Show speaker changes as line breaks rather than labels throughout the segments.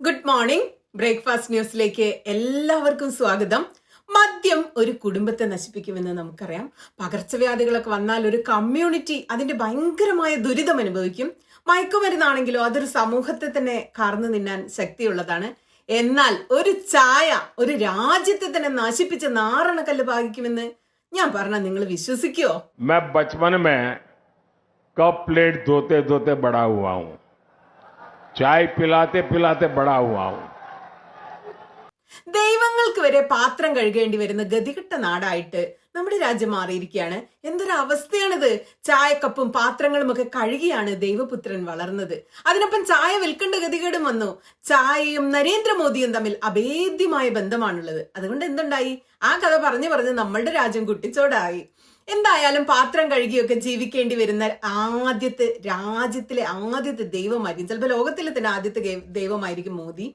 Good morning. Breakfast ന്യൂസിലേക്ക് എല്ലാവർക്കും സ്വാഗതം. മദ്യം ഒരു കുടുംബത്തെ നശിപ്പിക്കുമെന്ന് നമുക്കറിയാം. പകർച്ചവ്യാധികളൊക്കെ വന്നാൽ ഒരു കമ്മ്യൂണിറ്റി അതിന്റെ ഭയങ്കരമായ ദുരിതം അനുഭവിക്കും. മയക്കുമരുന്നാണെങ്കിലും അതൊരു സമൂഹത്തെ തന്നെ കാർന്നു നിന്നാൻ ശക്തിയുള്ളതാണ്. എന്നാൽ ഒരു ചായ ഒരു രാജ്യത്തെ തന്നെ നശിപ്പിച്ച നാരണക്കല്ല് ബാധിക്കുമെന്ന് ഞാൻ പറഞ്ഞ നിങ്ങൾ
വിശ്വസിക്കുമോ ബച്ചപ്പൻ കപ്പ് പ്ലേറ്റ് ധോത്തെ ധോത്തെ ബടാ ചായ പിലാത്തെ പിലാത്തെ ബടാവുമാവും
ദൈവങ്ങൾക്ക് വരെ പാത്രം കഴുകേണ്ടി വരുന്ന ഗതികെട്ട നാടായിട്ട് നമ്മുടെ രാജ്യം മാറിയിരിക്കുകയാണ്. എന്തൊരു അവസ്ഥയാണിത് ചായക്കപ്പും പാത്രങ്ങളും ഒക്കെ കഴുകിയാണ് ദൈവപുത്രൻ വളർന്നത്. അതിനൊപ്പം ചായ വിൽക്കേണ്ട ഗതികേടും വന്നു. ചായയും നരേന്ദ്രമോദിയും തമ്മിൽ അഭേദ്യമായ ബന്ധമാണുള്ളത്. അതുകൊണ്ട് എന്തുണ്ടായി? ആ കഥ പറഞ്ഞു പറഞ്ഞ് നമ്മളുടെ രാജ്യം കുട്ടിച്ചോടായി. എന്തായാലും പാത്രം കഴുകിയൊക്കെ ജീവിക്കേണ്ടി വരുന്ന ആദ്യത്തെ രാജ്യത്തിലെ ആദ്യത്തെ ദൈവമായിരിക്കും. ചിലപ്പോൾ ലോകത്തിലെ തന്നെ ആദ്യത്തെ ദൈവമായിരിക്കും മോദി.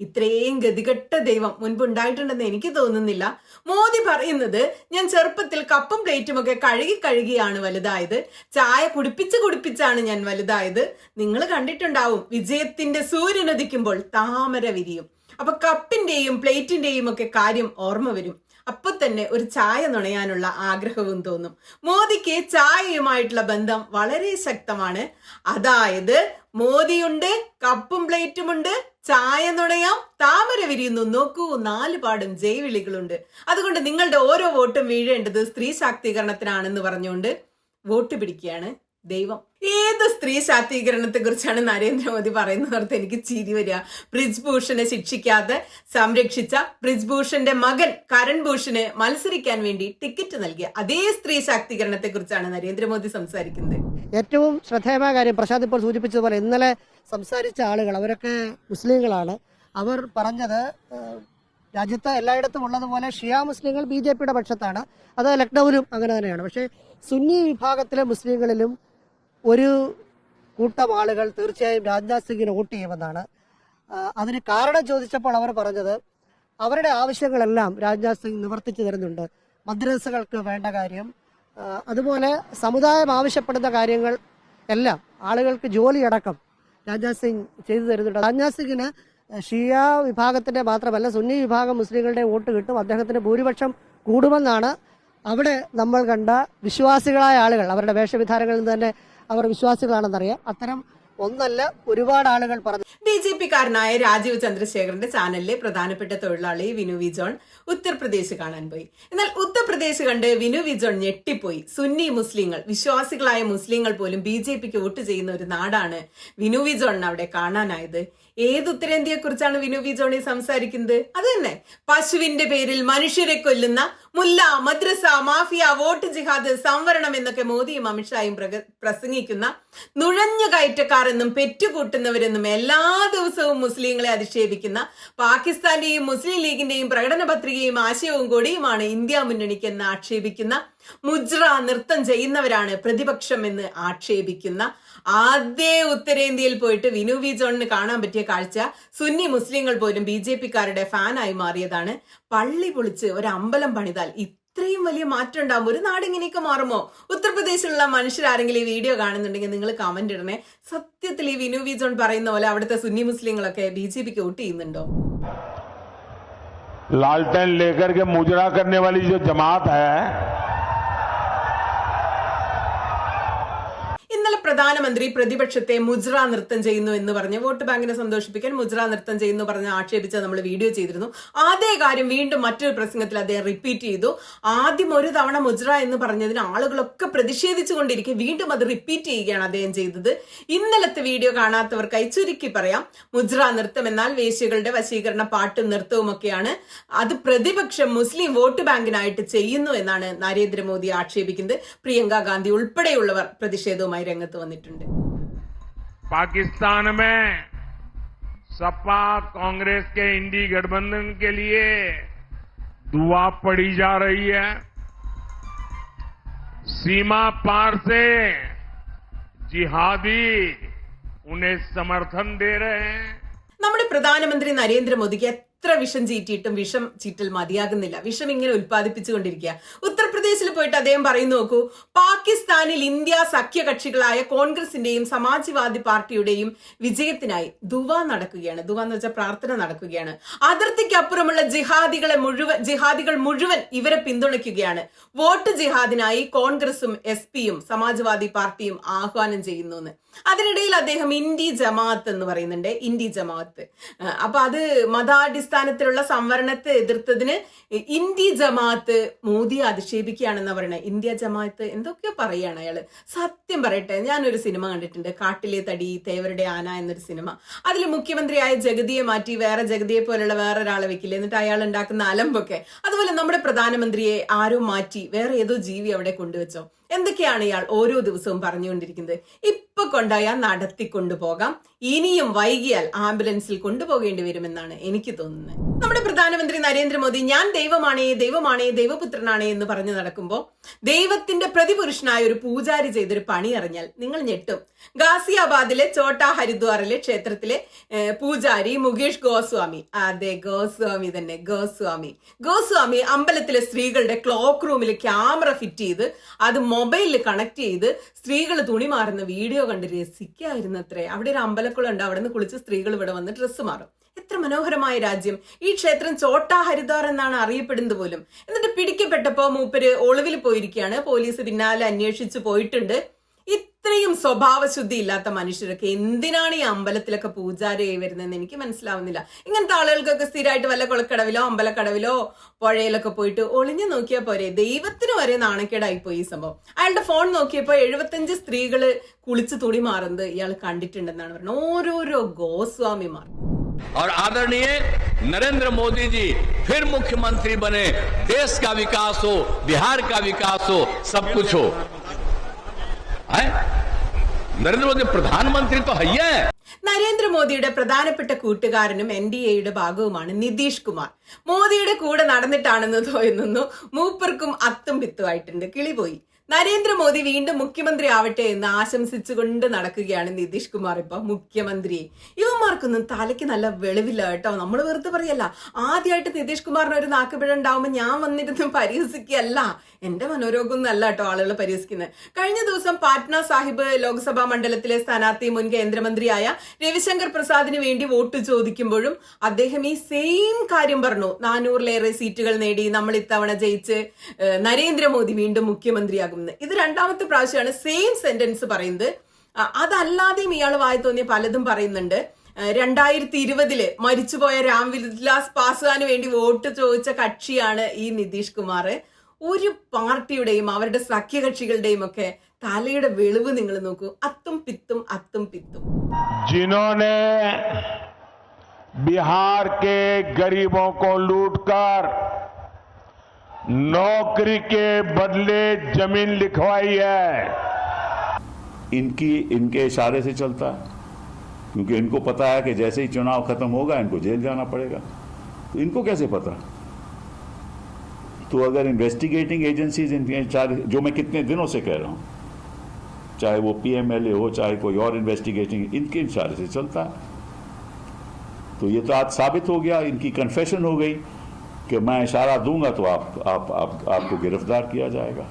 ഇത്രയും ഗതികെട്ട ദൈവം മുൻപ് ഉണ്ടായിട്ടുണ്ടെന്ന് എനിക്ക് തോന്നുന്നില്ല. മോദി പറയുന്നത് ഞാൻ ചെറുപ്പത്തിൽ കപ്പും പ്ലേറ്റും ഒക്കെ കഴുകി കഴുകിയാണ് വലുതായത്. ചായ കുടിപ്പിച്ച് കുടിപ്പിച്ചാണ് ഞാൻ വലുതായത്. നിങ്ങൾ കണ്ടിട്ടുണ്ടാവും വിജയത്തിന്റെ സൂര്യനുദിക്കുമ്പോൾ താമര വിരിയും. അപ്പൊ കപ്പിന്റെയും പ്ലേറ്റിന്റെയും ഒക്കെ കാര്യം ഓർമ്മ വരും. അപ്പൊ തന്നെ ഒരു ചായ നുണയാനുള്ള ആഗ്രഹവും തോന്നും. മോദിക്ക് ചായയുമായിട്ടുള്ള ബന്ധം വളരെ ശക്തമാണ്. അതായത് മോദിയുണ്ട് കപ്പും പ്ലേറ്റുമുണ്ട് ചായ നുണയാം താമര വിരിയുന്നു നോക്കൂ നാലുപാടും പാടും ജൈവിളികളുണ്ട് അതുകൊണ്ട് നിങ്ങളുടെ ഓരോ വോട്ടും വീഴേണ്ടത് സ്ത്രീ ശാക്തീകരണത്തിനാണെന്ന് പറഞ്ഞുകൊണ്ട് വോട്ട് പിടിക്കുകയാണ് ദൈവം. ഏത് സ്ത്രീ ശാക്തീകരണത്തെ കുറിച്ചാണ് നരേന്ദ്രമോദി പറയുന്നവർക്ക് എനിക്ക് ചിരി വരിക. ബ്രിജ്ഭൂഷനെ ശിക്ഷിക്കാതെ സംരക്ഷിച്ച ബ്രിജ്ഭൂഷന്റെ മകൻ കരൺ ഭൂഷന് മത്സരിക്കാൻ വേണ്ടി ടിക്കറ്റ് നൽകിയ അതേ സ്ത്രീ ശാക്തീകരണത്തെ കുറിച്ചാണ് നരേന്ദ്രമോദി സംസാരിക്കുന്നത്.
ഏറ്റവും ശ്രദ്ധേയമായ കാര്യം പ്രസാദ് ഇപ്പോൾ സൂചിപ്പിച്ചതുപോലെ ഇന്നലെ സംസാരിച്ച ആളുകൾ അവരൊക്കെ മുസ്ലിങ്ങളാണ്. അവർ പറഞ്ഞത് രാജ്യത്ത് എല്ലായിടത്തും ഉള്ളതുപോലെ ഷിയ മുസ്ലിങ്ങൾ ബി ജെ പിയുടെ പക്ഷത്താണ്. അത് ലക്നൌവിലും അങ്ങനെ തന്നെയാണ്. പക്ഷേ സുന്നി വിഭാഗത്തിലെ മുസ്ലിങ്ങളിലും ഒരു കൂട്ടം ആളുകൾ തീർച്ചയായും രാജ്നാഥ് സിംഗിന് വോട്ട് ചെയ്യുമെന്നാണ്. അതിന് കാരണം ചോദിച്ചപ്പോൾ അവർ പറഞ്ഞത് അവരുടെ ആവശ്യങ്ങളെല്ലാം രാജ്നാഥ് സിംഗ് നിവർത്തിച്ചു തരുന്നുണ്ട്. മദ്രസകൾക്ക് വേണ്ട കാര്യം അതുപോലെ സമുദായം ആവശ്യപ്പെടുന്ന കാര്യങ്ങൾ എല്ലാം ആളുകൾക്ക് ജോലിയടക്കം രാജ്നാഥ് സിംഗ് ചെയ്തു തരുന്നുണ്ട്. രാജ്നാഥ് സിംഗിന് ഷിയ വിഭാഗത്തിന്റെ മാത്രമല്ല സുന്നി വിഭാഗം മുസ്ലിങ്ങളുടെ വോട്ട് കിട്ടും. അദ്ദേഹത്തിന് ഭൂരിപക്ഷം കൂടുമെന്നാണ് അവിടെ നമ്മൾ കണ്ട വിശ്വാസികളായ ആളുകൾ അവരുടെ വേഷവിധാനങ്ങളിൽ നിന്ന് തന്നെ അവർ വിശ്വാസികളാണെന്നറിയാം അത്തരം ഒന്നല്ല ഒരുപാട് ആളുകൾ പറഞ്ഞു.
ബി ജെ പിക്കാരനായ രാജീവ് ചന്ദ്രശേഖറിന്റെ ചാനലിലെ പ്രധാനപ്പെട്ട തൊഴിലാളി വിനു വിജോൺ ഉത്തർപ്രദേശ് കാണാൻ പോയി. എന്നാൽ ഉത്തർപ്രദേശ് കണ്ട് വിനു വിജോൺ ഞെട്ടിപ്പോയി. സുന്നി മുസ്ലിങ്ങൾ വിശ്വാസികളായ മുസ്ലിങ്ങൾ പോലും ബി ജെ പിക്ക് വോട്ട് ചെയ്യുന്ന ഒരു നാടാണ് വിനു വിജോണിന് അവിടെ കാണാനായത്. ഏത് ഉത്തരേന്ത്യയെ കുറിച്ചാണ് വിനു വി ജോണി സംസാരിക്കുന്നത്? അത് തന്നെ. പശുവിന്റെ പേരിൽ മനുഷ്യരെ കൊല്ലുന്ന മുല്ല മദ്രസ മാഫിയ വോട്ട് ജിഹാദ് സംവരണം എന്നൊക്കെ മോദിയും അമിത്ഷായും പ്രസംഗിക്കുന്ന നുഴഞ്ഞു കയറ്റക്കാർ എന്നും പെറ്റുകൂട്ടുന്നവരെന്നും എല്ലാ ദിവസവും മുസ്ലിങ്ങളെ അധിക്ഷേപിക്കുന്ന പാകിസ്ഥാന്റെയും മുസ്ലിം ലീഗിന്റെയും പ്രകടന പത്രികയും ആശയവും കൊടിയുമാണ് ഇന്ത്യ മുന്നണിക്ക് എന്ന് ആക്ഷേപിക്കുന്ന മുജ്ര നൃത്തം ചെയ്യുന്നവരാണ് പ്രതിപക്ഷം എന്ന് ആക്ഷേപിക്കുന്ന ആദ്യ ഉത്തരേന്ത്യയിൽ പോയിട്ട് വിനു വി ജോണിന് കാണാൻ പറ്റിയ കാഴ്ച സുന്നി മുസ്ലിങ്ങൾ പോലും ബി ജെ പിക്കാരുടെ ഫാനായി മാറിയതാണ് പള്ളി പൊളിച്ച് ഒരു അമ്പലം പണിതാൽ ഇത്രയും വലിയ മാറ്റം ഉണ്ടാവും ഒരു നാട് ഇങ്ങനെയൊക്കെ മാറുമോ ഉത്തർപ്രദേശിലുള്ള മനുഷ്യരാരെങ്കിലും ഈ വീഡിയോ കാണുന്നുണ്ടെങ്കിൽ നിങ്ങൾ കമന്റ് ഇടണേ സത്യത്തിൽ ഈ വിനു വി ജോൺ പറയുന്ന പോലെ അവിടുത്തെ സുന്നി മുസ്ലിങ്ങളൊക്കെ ബി ജെ പിക്ക് വോട്ട് ചെയ്യുന്നുണ്ടോ
लालटेन लेकर के मुजरा करने वाली जो जमात है
പ്രധാനമന്ത്രി പ്രതിപക്ഷത്തെ മുജ്ര നൃത്തം ചെയ്യുന്നു എന്ന് പറഞ്ഞ് വോട്ട് ബാങ്കിനെ സന്തോഷിപ്പിക്കാൻ മുജ്ര നൃത്തം ചെയ്യുന്നു പറഞ്ഞ് ആക്ഷേപിച്ച നമ്മൾ വീഡിയോ ചെയ്തിരുന്നു. അതേ കാര്യം വീണ്ടും മറ്റൊരു പ്രസംഗത്തിൽ അദ്ദേഹം റിപ്പീറ്റ് ചെയ്തു. ആദ്യം ഒരു തവണ മുജ്ര എന്ന് പറഞ്ഞതിന് ആളുകളൊക്കെ പ്രതിഷേധിച്ചുകൊണ്ടിരിക്കെ വീണ്ടും അത് റിപ്പീറ്റ് ചെയ്യുകയാണ് അദ്ദേഹം ചെയ്തത്. ഇന്നലത്തെ വീഡിയോ കാണാത്തവർക്കായി ചുരുക്കി പറയാം. മുജ്ര നൃത്തം എന്നാൽ വേശ്യകളുടെ വശീകരണ പാട്ടും നൃത്തവും ഒക്കെയാണ്. അത് പ്രതിപക്ഷം മുസ്ലിം വോട്ട് ബാങ്കിനായിട്ട് ചെയ്യുന്നു എന്നാണ് നരേന്ദ്രമോദി ആക്ഷേപിക്കുന്നത്. പ്രിയങ്ക ഗാന്ധി ഉൾപ്പെടെയുള്ളവർ പ്രതിഷേധവുമായി രംഗത്ത് വന്നിട്ടുണ്ട്
पाकिस्तान में सपा कांग्रेस के इंडी गठबंधन के लिए दुआ पड़ी जा रही है सीमा पार से जिहादी उन्हें समर्थन दे रहे हैं
നമ്മുടെ പ്രധാനമന്ത്രി നരേന്ദ്രമോദിക്ക് എത്ര വിഷം ചീറ്റിയിട്ടും വിഷം ചീറ്റൽ മതിയാകുന്നില്ല വിഷം ഇങ്ങനെ ഉൽപ്പാദിപ്പിച്ചുകൊണ്ടിരിക്കുക ഉത്തർപ്രദേശ് ഉത്തർപ്രദേശിൽ പോയിട്ട് അദ്ദേഹം പറയുന്നു നോക്കൂ പാകിസ്ഥാനിൽ ഇന്ത്യ സഖ്യകക്ഷികളായ കോൺഗ്രസിന്റെയും സമാജ്വാദി പാർട്ടിയുടെയും വിജയത്തിനായി ദുവ നടക്കുകയാണ്. ദുവ എന്ന് വെച്ചാൽ പ്രാർത്ഥന നടക്കുകയാണ്. അതിർത്തിക്കപ്പുറമുള്ള ജിഹാദികളെ മുഴുവൻ ജിഹാദികൾ മുഴുവൻ ഇവരെ പിന്തുണയ്ക്കുകയാണ്. വോട്ട് ജിഹാദിനായി കോൺഗ്രസും എസ് പിയും സമാജ്വാദി പാർട്ടിയും ആഹ്വാനം ചെയ്യുന്നു അതിനിടയിൽ അദ്ദേഹം ഇന്ത്യ ജമാഅത്ത് എന്ന് പറയുന്നുണ്ട് ഇന്ത്യ ജമാഅത്ത്. അപ്പൊ അത് മതാടിസ്ഥാനത്തിലുള്ള സംവരണത്തെ എതിർത്തതിന് ഇന്ത്യ ജമാഅത്ത് മോദി അധിക്ഷേപിക്കുകയാണെന്ന് പറയുന്നത് ഇന്ത്യ ജമാഅത്ത് എന്തൊക്കെ പറയാണ് അയാൾ. സത്യം പറയട്ടെ ഞാനൊരു സിനിമ കണ്ടിട്ടുണ്ട് കാട്ടിലെ തടി തേവരുടെ ആന എന്നൊരു സിനിമ. അതിൽ മുഖ്യമന്ത്രിയായ ജഗതിയെ മാറ്റി വേറെ ജഗതിയെ പോലുള്ള വേറെ ഒരാളെ വെക്കില്ല എന്നിട്ട് അയാൾ ഉണ്ടാക്കുന്ന അലമ്പൊക്കെ. അതുപോലെ നമ്മുടെ പ്രധാനമന്ത്രിയെ ആരോ മാറ്റി വേറെ ഏതോ ജീവി അവിടെ കൊണ്ടുവച്ചോ. എന്തൊക്കെയാണ് ഇയാൾ ഓരോ ദിവസവും പറഞ്ഞുകൊണ്ടിരിക്കുന്നത്? ഇപ്പൊ കൊണ്ടുപോയാൽ നടത്തിക്കൊണ്ടുപോകാം ഇനിയും വൈകിയാൽ ആംബുലൻസിൽ കൊണ്ടുപോകേണ്ടി വരുമെന്നാണ് എനിക്ക് തോന്നുന്നത്. നമ്മുടെ പ്രധാനമന്ത്രി നരേന്ദ്രമോദി ഞാൻ ദൈവമാണേ ദൈവമാണേ ദൈവപുത്രനാണേ എന്ന് പറഞ്ഞു നടക്കുമ്പോൾ ദൈവത്തിന്റെ പ്രതിപുരുഷനായ ഒരു പൂജാരി ചെയ്തൊരു പണി അറിഞ്ഞാൽ നിങ്ങൾ ഞെട്ടും. ഗാസിയാബാദിലെ ചോട്ടാ ഹരിദ്വാറിലെ ക്ഷേത്രത്തിലെ പൂജാരി മുകേഷ് ഗോസ്വാമി. അതെ ഗോസ്വാമി തന്നെ ഗോസ്വാമി. ഗോസ്വാമി അമ്പലത്തിലെ സ്ത്രീകളുടെ ക്ലോക്ക് റൂമിൽ ക്യാമറ ഫിറ്റ് ചെയ്ത് അത് മൊബൈലിൽ കണക്ട് ചെയ്ത് സ്ത്രീകൾ തുണി മാറുന്ന വീഡിയോ കണ്ട് രസിക്കായിരുന്നു അത്രേ അവിടെ ഒരു അമ്പലക്കുളം ഉണ്ട്. അവിടെ നിന്ന് കുളിച്ച് സ്ത്രീകൾ ഇവിടെ വന്ന് ഡ്രസ്സ് മാറും. എത്ര മനോഹരമായ രാജ്യം. ഈ ക്ഷേത്രം ചോട്ടാ ഹരിദ്വാർ എന്നാണ് അറിയപ്പെടുന്നത് പോലും. എന്നിട്ട് പിടിക്കപ്പെട്ടപ്പോ മൂപ്പര് ഒളിവിൽ പോയിരിക്കുകയാണ്. പോലീസ് പിന്നാലെ അന്വേഷിച്ച് പോയിട്ടുണ്ട്. ഇത്രയും സ്വഭാവശുദ്ധി ഇല്ലാത്ത മനുഷ്യരൊക്കെ എന്തിനാണ് ഈ അമ്പലത്തിലൊക്കെ പൂജാരയായി വരുന്നതെന്ന് എനിക്ക് മനസ്സിലാവുന്നില്ല ഇങ്ങനത്തെ ആളുകൾക്കൊക്കെ സ്ഥിരമായിട്ട് വല്ല കുളക്കടവിലോ അമ്പലക്കടവിലോ പുഴയിലൊക്കെ പോയിട്ട് ഒളിഞ്ഞു നോക്കിയാൽ പോരെ ദൈവത്തിന് വരെ നാണക്കേടായി പോയി ഈ സംഭവം അയാളുടെ ഫോൺ നോക്കിയപ്പോൾ എഴുപത്തഞ്ച് സ്ത്രീകള് കുളിച്ച് തുണി മാറുന്നത് ഇയാൾ കണ്ടിട്ടുണ്ടെന്നാണ് പറയുന്നത് ഓരോരോ ഗോസ്വാമിമാർ
और आदरणीय नरेंद्र मोदी जी फिर मुख्यमंत्री बने देश का विकास हो बिहार का विकास हो सब कुछ हो हैं? നരേന്ദ്രമോദി പ്രധാനമന്ത്രി
നരേന്ദ്രമോദിയുടെ പ്രധാനപ്പെട്ട കൂട്ടുകാരനും എൻ ഡി എയുടെ ഭാഗവുമാണ് നിതീഷ് കുമാർ. മോദിയുടെ കൂടെ നടന്നിട്ടാണെന്ന് തോന്നുന്നു മൂപ്പർക്കും അത്തും പിത്തുമായിട്ടുണ്ട് കിളിപോയി. നരേന്ദ്രമോദി വീണ്ടും മുഖ്യമന്ത്രി ആവട്ടെ എന്ന് ആശംസിച്ചുകൊണ്ട് നടക്കുകയാണ് നിതീഷ് കുമാർ ഇപ്പൊ മുഖ്യമന്ത്രി. ഇവന്മാർക്കൊന്നും തലയ്ക്ക് നല്ല വെളിവില്ല കേട്ടോ. നമ്മൾ വെറുതെ പറയല്ല ആദ്യമായിട്ട് നിതീഷ് കുമാറിന് ഒരു നാക്കുപിഴ ഉണ്ടാവുമ്പോൾ ഞാൻ വന്നിരുന്ന് പരിഹസിക്കുകയല്ല. എന്റെ മനോരോഗമൊന്നും അല്ല കേട്ടോ ആളുകൾ പരിഹസിക്കുന്നത്. കഴിഞ്ഞ ദിവസം പാറ്റ്ന സാഹിബ് ലോക്സഭാ മണ്ഡലത്തിലെ സ്ഥാനാർത്ഥി മുൻ കേന്ദ്രമന്ത്രിയായ രവിശങ്കർ പ്രസാദിന് വേണ്ടി വോട്ട് ചോദിക്കുമ്പോഴും അദ്ദേഹം ഈ സെയിം കാര്യം പറഞ്ഞു. നാനൂറിലേറെ സീറ്റുകൾ നേടി നമ്മൾ ഇത്തവണ ജയിച്ച് നരേന്ദ്രമോദി വീണ്ടും മുഖ്യമന്ത്രിയാകുമെന്ന് ഇത് രണ്ടാമത്തെ പ്രാവശ്യമാണ് സെയിം സെന്റൻസ് പറയുന്നത് അ- അതല്ലാതെയും ഇയാൾ വായി തോന്നിയ പലതും പറയുന്നുണ്ട് ഏഹ്, രണ്ടായിരത്തി ഇരുപതില് മരിച്ചുപോയ രാംവിലാസ് പാസ്വാന് വേണ്ടി വോട്ട് ചോദിച്ച കക്ഷിയാണ് ഈ നിതീഷ് കുമാർ ഒരു പാർട്ടിയുടെയും അവരുടെ സഖ്യകക്ഷികളുടെയും ഒക്കെ തലയുടെ വെളിവ് നിങ്ങൾ നോക്കൂ അത്തും പിത്തും അത്തും പിത്തും
जिन्होंने बिहार के गरीबों को लूटकर नौकरी के बदले ज़मीन लिखवाई है।
इनकी, इनके इशारे से चलता है। क्योंकि इनको पता है कि जैसे ही चुनाव खत्म होगा, इनको जेल जाना पड़ेगा। तो इनको कैसे पता? तो अगर इन्वेस्टिगेटिंग एजेंसीज इनके जो मैं कितने दिनों से कह रहा हूँ, चाहे वो पीएमएलए हो, चाहे कोई और इन्वेस्टिगेटिंग इनके इशारे से चलता है। तो ये तो आज साबित हो गया, इनकी कन्फेशन हो गई। कि मैं इशारा दूंगा तो आप, आप, आप आपको गिरफ्तार किया जाएगा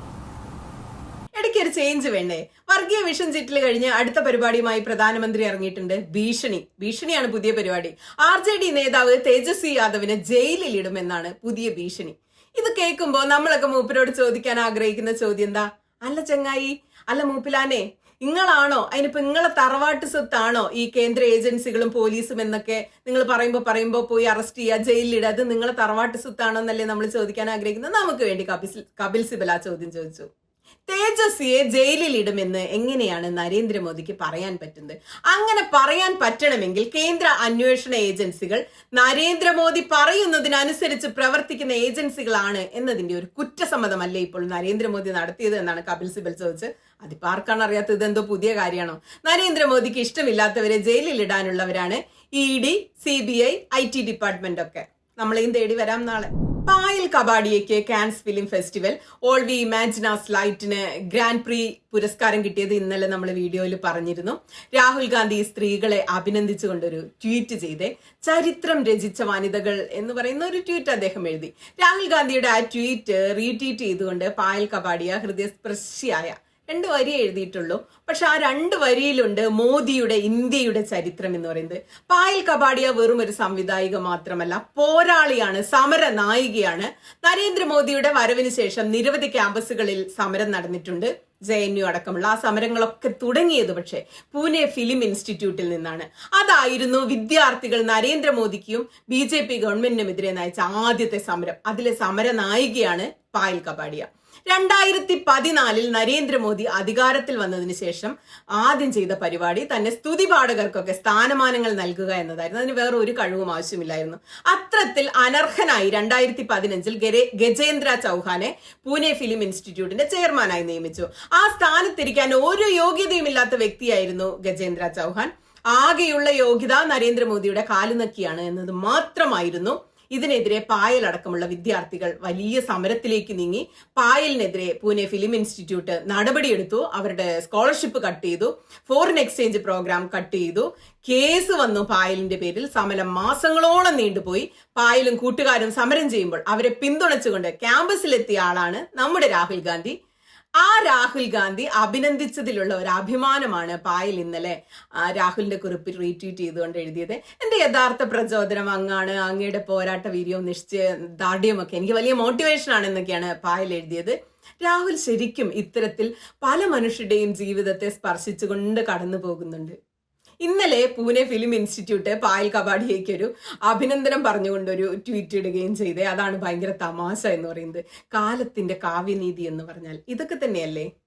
ഇടയ്ക്ക് ഒരു ചേഞ്ച് വേണ്ടേ വർഗീയ വിഷൻ ചിറ്റിൽ കഴിഞ്ഞ് അടുത്ത പരിപാടിയുമായി പ്രധാനമന്ത്രി ഇറങ്ങിയിട്ടുണ്ട് ഭീഷണി ഭീഷണിയാണ് പുതിയ പരിപാടി ആർ ജെ ഡി നേതാവ് തേജസ്വി യാദവിനെ ജയിലിൽ ഇടുമെന്നാണ് പുതിയ ഭീഷണി ഇത് കേൾക്കുമ്പോ നമ്മളൊക്കെ മൂപ്പരോട് ചോദിക്കാൻ ആഗ്രഹിക്കുന്ന ചോദ്യം എന്താ അല്ല ചങ്ങായി അല്ല മൂപ്പിലാനെ നിങ്ങളാണോ? അതിനിപ്പോ നിങ്ങളെ തറവാട്ട് സ്വത്താണോ? ഈ കേന്ദ്ര ഏജൻസികളും പോലീസും എന്നൊക്കെ നിങ്ങൾ പറയുമ്പോ പറയുമ്പോ പോയി അറസ്റ്റ് ചെയ്യുക ജയിലിലിടുക അത് നിങ്ങളെ തറവാട്ട് സ്വത്താണോ എന്നല്ലേ നമ്മൾ ചോദിക്കാൻ ആഗ്രഹിക്കുന്നത്? നമുക്ക് വേണ്ടി കപിൽ കപിൽ സിബൽ ആ ചോദ്യം ചോദിച്ചു. തേജസ്വിയെ ജയിലിൽ ഇടുമെന്ന് എങ്ങനെയാണ് നരേന്ദ്രമോദിക്ക് പറയാൻ പറ്റുന്നത്? അങ്ങനെ പറയാൻ പറ്റണമെങ്കിൽ കേന്ദ്ര അന്വേഷണ ഏജൻസികൾ നരേന്ദ്രമോദി പറയുന്നതിനനുസരിച്ച് പ്രവർത്തിക്കുന്ന ഏജൻസികളാണ് എന്നതിന്റെ ഒരു കുറ്റസമ്മതമല്ലേ ഇപ്പോൾ നരേന്ദ്രമോദി നടത്തിയത് എന്നാണ് കപിൽ സിബൽ ചോദിച്ചത്. അതിപ്പോ ആർക്കാണ് അറിയാത്തത്? ഇതെന്തോ പുതിയ കാര്യമാണോ? നരേന്ദ്രമോദിക്ക് ഇഷ്ടമില്ലാത്തവരെ ജയിലിൽ ഇടാനുള്ളവരാണ് E D C B I I T department ഒക്കെ നമ്മളെയും തേടി വരാം നാളെ. Payal കബാഡിയയ്ക്ക് Cannes film festival all we imagine as ലൈറ്റിന് grand prix പുരസ്കാരം കിട്ടിയത് ഇന്നലെ നമ്മൾ വീഡിയോയിൽ പറഞ്ഞിരുന്നു. രാഹുൽ ഗാന്ധി സ്ത്രീകളെ അഭിനന്ദിച്ചുകൊണ്ടൊരു ട്വീറ്റ് ചെയ്തേ. ചരിത്രം രചിച്ച വനിതകൾ എന്ന് പറയുന്ന ഒരു ട്വീറ്റ് അദ്ദേഹം എഴുതി. രാഹുൽ ഗാന്ധിയുടെ ആ ട്വീറ്റ് റീട്വീറ്റ് ചെയ്തുകൊണ്ട് പായൽ കബാഡിയ ഹൃദയസ്പർശിയായ രണ്ട് വരി എഴുതിയിട്ടുള്ളൂ. പക്ഷെ ആ രണ്ട് വരിയിലുണ്ട് മോദിയുടെ ഇന്ത്യയുടെ ചരിത്രം എന്ന് പറയുന്നത്. പായൽ കബാഡിയ വെറും ഒരു സംവിധായിക മാത്രമല്ല പോരാളിയാണ് സമര നായികയാണ് നരേന്ദ്രമോദിയുടെ വരവിന് ശേഷം നിരവധി ക്യാമ്പസുകളിൽ സമരം നടന്നിട്ടുണ്ട്. ജെ എൻ യു അടക്കമുള്ള. ആ സമരങ്ങളൊക്കെ തുടങ്ങിയത് പക്ഷേ പൂനെ ഫിലിം ഇൻസ്റ്റിറ്റ്യൂട്ടിൽ നിന്നാണ്. അതായിരുന്നു വിദ്യാർത്ഥികൾ നരേന്ദ്രമോദിക്കും ബി ജെ പി ഗവൺമെന്റിനുമെതിരെ നയിച്ച ആദ്യത്തെ സമരം. അതിലെ സമര നായികയാണ് പായൽ കബാഡിയ. രണ്ടായിരത്തി പതിനാലിൽ നരേന്ദ്രമോദി അധികാരത്തിൽ വന്നതിന് ശേഷം ആദ്യം ചെയ്ത പരിപാടി തന്നെ സ്തുതി പാഠകർക്കൊക്കെ സ്ഥാനമാനങ്ങൾ നൽകുക എന്നതായിരുന്നു. അതിന് വേറെ ഒരു കഴിവും ആവശ്യമില്ലായിരുന്നു. അത്രത്തിൽ അനർഹനായി രണ്ടായിരത്തി പതിനഞ്ചിൽ ഗജേന്ദ്ര ചൗഹാനെ പൂനെ ഫിലിം ഇൻസ്റ്റിറ്റ്യൂട്ടിന്റെ ചെയർമാനായി നിയമിച്ചു. ആ സ്ഥാനത്തിരിക്കാൻ ഒരു യോഗ്യതയുമില്ലാത്ത വ്യക്തിയായിരുന്നു ഗജേന്ദ്ര ചൗഹാൻ. ആകെയുള്ള യോഗ്യത നരേന്ദ്രമോദിയുടെ കാലുനക്കിയാണ് എന്നത് മാത്രമായിരുന്നു ഇതിനെതിരെ പായൽ അടക്കമുള്ള വിദ്യാർത്ഥികൾ വലിയ സമരത്തിലേക്ക് നീങ്ങി. പായലിനെതിരെ പൂനെ ഫിലിം ഇൻസ്റ്റിറ്റ്യൂട്ട് നടപടിയെടുത്തു. അവരുടെ സ്കോളർഷിപ്പ് കട്ട് ചെയ്തു. ഫോറിൻ എക്സ്ചേഞ്ച് പ്രോഗ്രാം കട്ട് ചെയ്തു. കേസ് വന്നു പായലിന്റെ പേരിൽ. സമരം മാസങ്ങളോളം നീണ്ടുപോയി. പായലും കൂട്ടുകാരും സമരം ചെയ്യുമ്പോൾ അവരെ പിന്തുണച്ചുകൊണ്ട് ക്യാമ്പസിലെത്തിയ ആളാണ് നമ്മുടെ രാഹുൽ ഗാന്ധി. ആ രാഹുൽ ഗാന്ധി അഭിനന്ദിച്ചതിലുള്ള ഒരു അഭിമാനമാണ് പായൽ ഇന്നലെ രാഹുലിന്റെ കുറിപ്പ് റീട്വീറ്റ് ചെയ്തുകൊണ്ട് എഴുതിയത്. എന്റെ യഥാർത്ഥ പ്രചോദനം അങ്ങാണ് അങ്ങയുടെ പോരാട്ട വീര്യവും നിശ്ചയ ദാർഢ്യമൊക്കെ എനിക്ക് വലിയ മോട്ടിവേഷൻ ആണ് എന്നൊക്കെയാണ് പായൽ എഴുതിയത്. രാഹുൽ ശരിക്കും ഇത്തരത്തിൽ പല മനുഷ്യരുടെയും ജീവിതത്തെ സ്പർശിച്ചുകൊണ്ട് കടന്നു പോകുന്നുണ്ട് ഇന്നലെ പൂനെ ഫിലിം ഇൻസ്റ്റിറ്റ്യൂട്ട് പായൽ കബാഡിയയ്ക്ക് ഒരു അഭിനന്ദനം പറഞ്ഞുകൊണ്ടൊരു ട്വീറ്റ് ഇടുകയും ചെയ്തേ. അതാണ് ഭയങ്കര തമാശ എന്ന് പറയുന്നത്. കാലത്തിന്റെ കാവ്യനീതി എന്ന് പറഞ്ഞാൽ ഇതൊക്കെ തന്നെയല്ലേ?